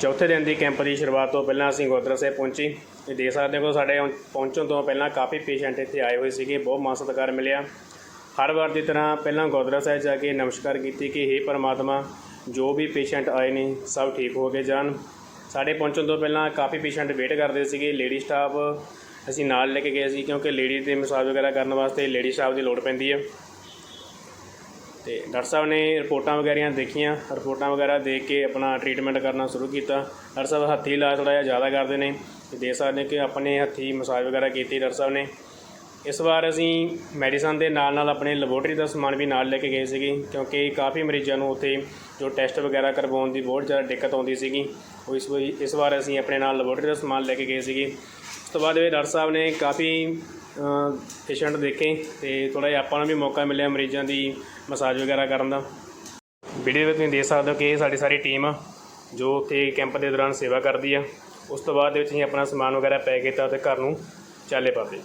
ਚੌਥੇ ਦਿਨ ਦੀ ਕੈਂਪ ਦੀ ਸ਼ੁਰੂਆਤ ਤੋਂ ਪਹਿਲਾਂ ਅਸੀਂ ਗੁਰਦੁਆਰਾ ਸਾਹਿਬ ਪਹੁੰਚੀ। ਇਹ ਦੇਖ ਸਕਦੇ ਹੋ ਸਾਡੇ ਪਹੁੰਚਣ ਤੋਂ ਪਹਿਲਾਂ ਕਾਫੀ ਪੇਸ਼ੈਂਟ ਇੱਥੇ ਆਏ ਹੋਏ ਸੀਗੇ, ਬਹੁਤ ਮਾਣ ਸਤਿਕਾਰ ਮਿਲਿਆ। ਹਰ ਵਾਰ ਦੀ ਤਰ੍ਹਾਂ ਪਹਿਲਾਂ ਗੁਰਦੁਆਰਾ ਸਾਹਿਬ ਜਾ ਕੇ ਨਮਸਕਾਰ ਕੀਤੀ ਕਿ हे ਪਰਮਾਤਮਾ, ਜੋ ਵੀ ਪੇਸ਼ੈਂਟ ਆਏ ਨੇ, ਸਭ ਠੀਕ ਹੋ ਕੇ ਜਾਣ। ਸਾਡੇ ਪਹੁੰਚਣ ਤੋਂ ਪਹਿਲਾਂ ਕਾਫੀ ਪੇਸ਼ੈਂਟ ਵੇਟ ਕਰਦੇ ਸੀਗੇ। ਲੇਡੀ ਸਟਾਫ ਅਸੀਂ ਨਾਲ ਲੈ ਕੇ ਗਏ ਸੀ ਕਿਉਂਕਿ ਲੇਡੀ ਦੇ ਮਸਾਜ ਵਗੈਰਾ ਕਰਨ ਵਾਸਤੇ ਲੇਡੀ ਸਟਾਫ ਦੀ ਲੋੜ ਪੈਂਦੀ ਹੈ। ਤੇ ਡਾਕਟਰ ਸਾਹਿਬ ਨੇ ਰਿਪੋਰਟਾਂ ਵਗੈਰੀਆਂ ਦੇਖੀਆਂ, ਰਿਪੋਰਟਾਂ ਵਗੈਰਾ ਦੇਖ ਕੇ ਆਪਣਾ ਟ੍ਰੀਟਮੈਂਟ ਕਰਨਾ ਸ਼ੁਰੂ ਕੀਤਾ। ਡਾਕਟਰ ਸਾਹਿਬ ਹੱਥੀ ਇਲਾਜ ਥੋੜ੍ਹਾ ਜਿਹਾ ਜ਼ਿਆਦਾ ਕਰਦੇ ਨੇ, ਤੇ ਦੇਖ ਸਕਦੇ ਕਿ ਆਪਣੇ ਹੱਥੀ ਮਸਾਜ ਵਗੈਰਾ ਕੀਤੀ ਡਾਕਟਰ ਸਾਹਿਬ ਨੇ। ਇਸ ਵਾਰ ਅਸੀਂ ਮੈਡੀਸਨ ਦੇ ਨਾਲ ਨਾਲ ਆਪਣੇ ਲੈਬੋਰਟਰੀ ਦਾ ਸਮਾਨ ਵੀ ਨਾਲ ਲੈ ਕੇ ਗਏ ਸੀਗੇ, ਕਿਉਂਕਿ ਕਾਫੀ ਮਰੀਜ਼ਾਂ ਨੂੰ ਉੱਥੇ ਜੋ ਟੈਸਟ ਵਗੈਰਾ ਕਰਵਾਉਣ ਦੀ ਬਹੁਤ ਜ਼ਿਆਦਾ ਦਿੱਕਤ ਆਉਂਦੀ ਸੀਗੀ। ਉਹ ਇਸ ਇਸ ਵਾਰ ਅਸੀਂ ਆਪਣੇ ਨਾਲ ਲੈਬੋਰਟਰੀ ਦਾ ਸਮਾਨ ਲੈ ਕੇ ਗਏ ਸੀਗੇ। ਉਸ ਤੋਂ ਬਾਅਦ ਇਹ ਡਾਕਟਰ ਸਾਹਿਬ ਨੇ ਕਾਫੀ ਪੇਸ਼ੈਂਟ ਦੇਖੇ ਤੇ ਥੋੜ੍ਹਾ ਜਿਹਾ ਆਪਾਂ ਨੂੰ ਵੀ ਮੌਕਾ ਮਿਲਿਆ ਮਰੀਜ਼ਾਂ ਦੀ ਮਸਾਜ ਵਗੈਰਾ ਕਰਨ ਦਾ। ਵੀਡੀਓ ਵਿੱਚ ਤੁਸੀਂ ਦੇਖ ਸਕਦੇ ਹੋ ਕਿ ਇਹ ਸਾਡੀ ਸਾਰੀ ਟੀਮ ਆ, ਜੋ ਉੱਥੇ ਕੈਂਪ ਦੇ ਦੌਰਾਨ ਸੇਵਾ ਕਰਦੀ ਆ। ਉਸ ਤੋਂ ਬਾਅਦ ਦੇ ਵਿੱਚ ਅਸੀਂ ਆਪਣਾ ਸਮਾਨ ਵਗੈਰਾ ਪੈਕ ਕੀਤਾ ਤੇ ਘਰ ਨੂੰ ਚਾਲੇ ਪਾਤੇ